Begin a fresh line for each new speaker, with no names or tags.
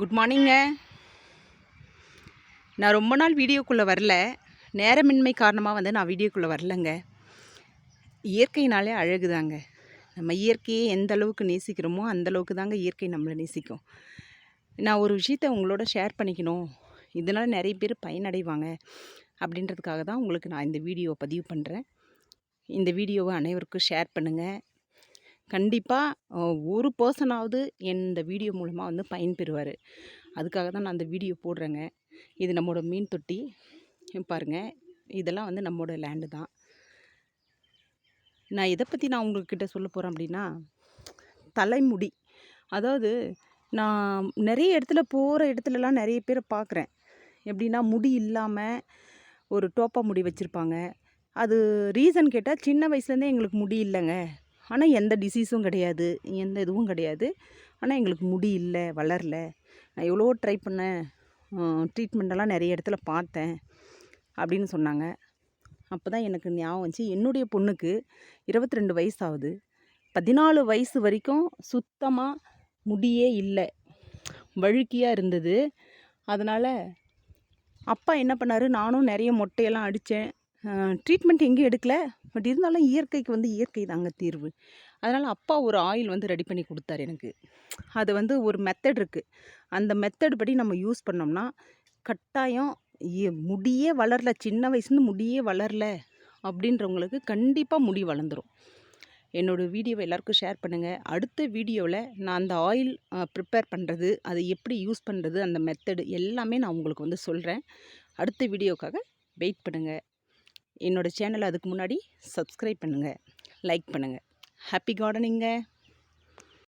Good மார்னிங்க நான் ரொம்ப நாள் வீடியோக்குள்ளே வரல. நேரமின்மை காரணமாக வந்து நான் வீடியோக்குள்ளே வரலங்க. இயற்கையினாலே அழகுதாங்க. நம்ம இயற்கையை எந்த அளவுக்கு நேசிக்கிறோமோ அந்த அளவுக்கு தாங்க இயற்கை நம்மளை நேசிக்கும். நான் ஒரு விஷயத்த உங்களோட ஷேர் பண்ணிக்கணும். இதனால் நிறைய பேர் பயனடைவாங்க. அப்படின்றதுக்காக தான் உங்களுக்கு நான் இந்த வீடியோவை பதிவு பண்ணுறேன் இந்த வீடியோவை அனைவருக்கும் ஷேர் பண்ணுங்கள் கண்டிப்பாக ஒரு பர்சனாவது இந்த வீடியோ மூலமாக வந்து பயன்பெறுவார். அதுக்காக தான் நான் அந்த வீடியோ போடுறேங்க. இது நம்மளோட மீன் தொட்டி. பாருங்கள் இதெல்லாம் வந்து நம்மளோட லேண்டு தான். நான் எதை பற்றி நான் உங்கள்கிட்ட சொல்ல போகிறேன் அப்படின்னா தலைமுடி. அதாவது நான் நிறைய இடத்துல போகிற இடத்துலலாம் நிறைய பேரை பார்க்குறேன் எப்படின்னா முடி இல்லாமல் ஒரு டோப்பா முடி வச்சுருப்பாங்க. அது ரீசன் கேட்டால் சின்ன வயசுலேருந்தே எங்களுக்கு முடி இல்லைங்க. ஆனால் எந்த டிசீஸும் கிடையாது. எந்த இதுவும் கிடையாது. ஆனால் எங்களுக்கு முடி இல்லை வளரல. நான் எவ்வளோ ட்ரை பண்ணேன். ட்ரீட்மெண்ட்டெல்லாம் நிறைய இடத்துல பார்த்தேன் அப்படின்னு சொன்னாங்க. அப்போ தான் எனக்கு ஞாபகம் வந்துச்சு. என்னுடைய பொண்ணுக்கு இருபத்தி ரெண்டு வயசு ஆகுது பதினாலு வயசு வரைக்கும் சுத்தமாக முடியே இல்லை. வழுக்கியாக இருந்தது. அதனால் அப்பா என்ன பண்ணார்? நானும் நிறைய மொட்டையெல்லாம் அடித்தேன் ட்ரீட்மெண்ட் எங்கேயும் எடுக்கல. பட் இருந்தாலும் இயற்கைக்கு வந்து இயற்கை தாங்க தீர்வு. அதனால் அப்பா ஒரு ஆயில் வந்து ரெடி பண்ணி கொடுத்தாரு எனக்கு. அது வந்து ஒரு மெத்தட் இருக்குது அந்த மெத்தட் படி நம்ம யூஸ் பண்ணோம்னா கட்டாயம் முடியே வளரல. சின்ன வயசுலேருந்து முடியே வளரல அப்படின்றவங்களுக்கு கண்டிப்பாக முடி வளர்ந்துரும். என்னோட வீடியோவை எல்லாருக்கும் ஷேர் பண்ணுங்கள் அடுத்த வீடியோவில் நான் அந்த ஆயில் ப்ரிப்பேர் பண்ணுறது அதை எப்படி யூஸ் பண்ணுறது அந்த மெத்தடு எல்லாமே நான் உங்களுக்கு வந்து சொல்கிறேன் அடுத்த வீடியோக்காக வெயிட் பண்ணுங்கள் என்னோடய சேனலை அதுக்கு முன்னாடி சப்ஸ்கிரைப் பண்ணுங்கள் லைக் பண்ணுங்கள் ஹாப்பி கார்டனிங்க